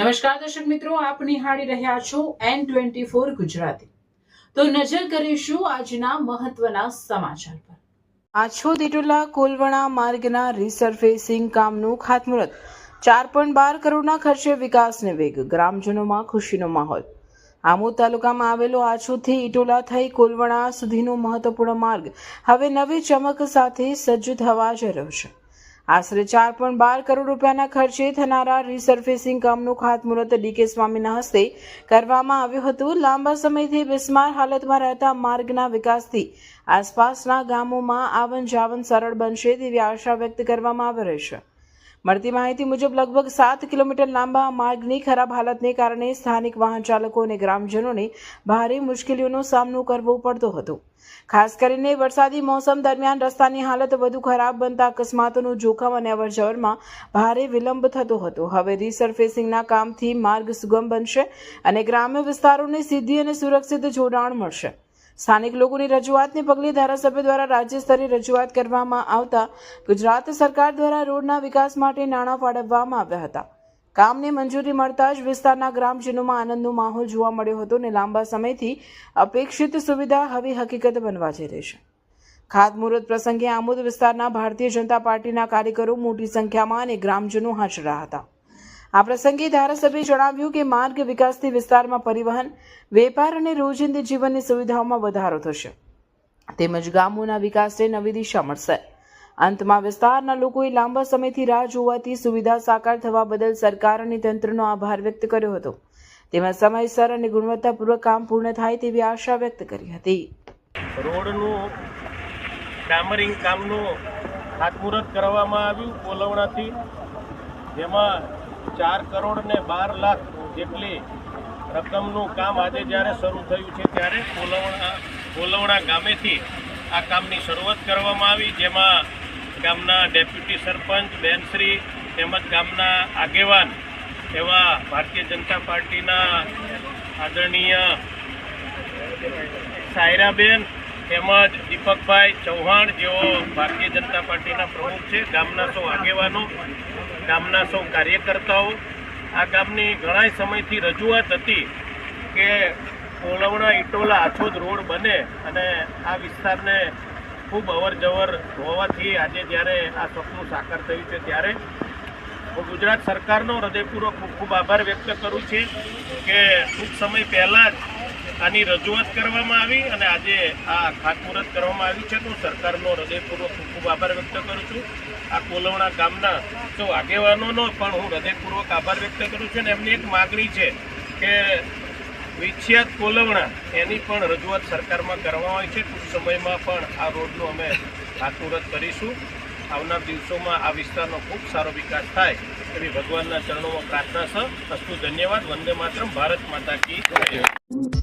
નમસ્કાર દર્શક મિત્રો, આપ નિહાળી રહ્યા છો એન ટ્વેન્ટી ફોર ગુજરાતી. તો નજર કરીશું આજના મહત્વના સમાચાર પર. આછોદ ઇટોલા કોલવણા માર્ગના રિસર્ફેસિંગ કામનું ખાતમુહૂર્ત. ચાર પોઈન્ટ બાર કરોડના ખર્ચે વિકાસને વેગ, ગ્રામજનોમાં ખુશીનો માહોલ. આમોદ તાલુકામાં આવેલો આછોદથી ઇટોલા થઈ કોલવણા સુધીનો મહત્વપૂર્ણ માર્ગ હવે નવી ચમક સાથે સજ્જ થવા જઈ રહ્યો છે. આશરે ચાર પોઈન્ટ બાર કરોડ રૂપિયાના ખર્ચે થનારા રિસર્ફેસિંગ કામનું ખાતમુહૂર્ત ડીકે સ્વામીના હસ્તે કરવામાં આવ્યું હતું. લાંબા સમયથી બિસ્માર હાલતમાં રહેતા માર્ગના વિકાસથી આસપાસના ગામોમાં આવન જાવન સરળ બનશે તેવી આશા વ્યક્ત કરવામાં આવી રહી છે. મળતી માહિતી મુજબ લગભગ સાત કિલોમીટર લાંબા માર્ગની ખરાબ હાલતને કારણે સ્થાનિક વાહન ચાલકો અને ગ્રામજનોને ભારે મુશ્કેલીઓનો સામનો કરવો પડતો હતો. ખાસ કરીને વરસાદી મોસમ દરમિયાન રસ્તાની હાલત વધુ ખરાબ બનતા અકસ્માતોનું જોખમ અને અવરજવરમાં ભારે વિલંબ થતો હતો. હવે રીસર્ફેસિંગના કામથી માર્ગ સુગમ બનશે અને ગ્રામ્ય વિસ્તારોને સીધી અને સુરક્ષિત જોડાણ મળશે. સ્થાનિક લોકોની રજૂઆતને પગલે ધારાસભ્ય દ્વારા રાજ્ય સ્તરે રજૂઆત કરવામાં આવતા ગુજરાત સરકાર દ્વારા રોડના વિકાસ માટે નાણાં ફાળવવામાં આવ્યા હતા. કામને મંજૂરી મળતા જ વિસ્તારના ગ્રામજનોમાં આનંદનો માહોલ જોવા મળ્યો હતો અને લાંબા સમયથી અપેક્ષિત સુવિધા હવે હકીકત બનવા જઈ રહી છે. ખાતમુહૂર્ત પ્રસંગે આમોદ વિસ્તારના ભારતીય જનતા પાર્ટીના કાર્યકરો મોટી સંખ્યામાં અને ગ્રામજનો હાજર હતા. આ પ્રસંગે ધારાસભ્યે જણાવ્યું કે માર્ગ વિકાસથી વિસ્તારમાં પરિવહન, વેપાર અને રોજિંદી જીવનની સુવિધાઓમાં વધારો થશે. તેમજ ગામોના વિકાસને નવી દિશા મળશે. અંતમાં વિસ્તારના લોકોએ લાંબા સમયથી રાહ જોવાથી સુવિધા સાકાર થવા બદલ સરકાર અને તંત્રનો આભાર વ્યક્ત કર્યો હતો. તેમાં સમયસર અને ગુણવત્તાપૂર્વક કામ પૂર્ણ થાય તેવી આશા વ્યક્ત કરી હતી. રોડનું ડામરિંગ કામનું ખાતમુહૂર્ત કરવામાં આવ્યું કોલવણાથી જેમાં ચાર કરોડ ને બાર લાખ જેટલી રકમનું કામ આજે જ્યારે શરૂ થયું છે ત્યારે કોલવણા કોલવણા ગામેથી આ કામની શરૂઆત કરવામાં આવી, જેમાં ગામના ડેપ્યુટી સરપંચ, બેનશ્રી તેમજ ગામના આગેવાન એવા ભારતીય જનતા પાર્ટીના આદરણીય સાયરાબેન તેમજ દીપકભાઈ ચૌહાણ, જેઓ ભારતીય જનતા પાર્ટીના પ્રમુખ છે, ગામના સૌ આગેવાનો ગામના સૌ કાર્યકર્તાઓ આ ગામની ઘણા સમયથી રજૂઆત હતી કે કોલવણા ઇટોલા આછોદ રોડ બને અને આ વિસ્તારને ખૂબ અવર જવર હોવાથી આજે જ્યારે આ સપનું સાકાર થયું છે ત્યારે હું ગુજરાત સરકારનો હૃદયપૂર્વક ખૂબ ખૂબ આભાર વ્યક્ત કરું છું કે ટૂંક સમય પહેલાં જ આની રજૂઆત કરવામાં આવી અને આજે આ ખાતમુહૂર્ત કરવામાં આવ્યું છે. તો સરકારનો હૃદયપૂર્વક ખૂબ ખૂબ આભાર વ્યક્ત કરું છું. આ કોલવણા ગામના સૌ આગેવાનોનો પણ હું હૃદયપૂર્વક આભાર વ્યક્ત કરું છું અને એમની એક માગણી છે કે વિખ્યાત કોલવણા એની પણ રજૂઆત સરકારમાં કરવામાં આવી છે. ટૂંક સમયમાં પણ આ રોડનું અમે ખાતમુહૂર્ત કરીશું. આવનાર દિવસોમાં આ વિસ્તારનો ખૂબ સારો વિકાસ થાય એવી ભગવાનના ચરણોમાં પ્રાર્થના છે. અસ્તુ ધન્યવાદ. વંદે માતરમ. ભારત માતા કી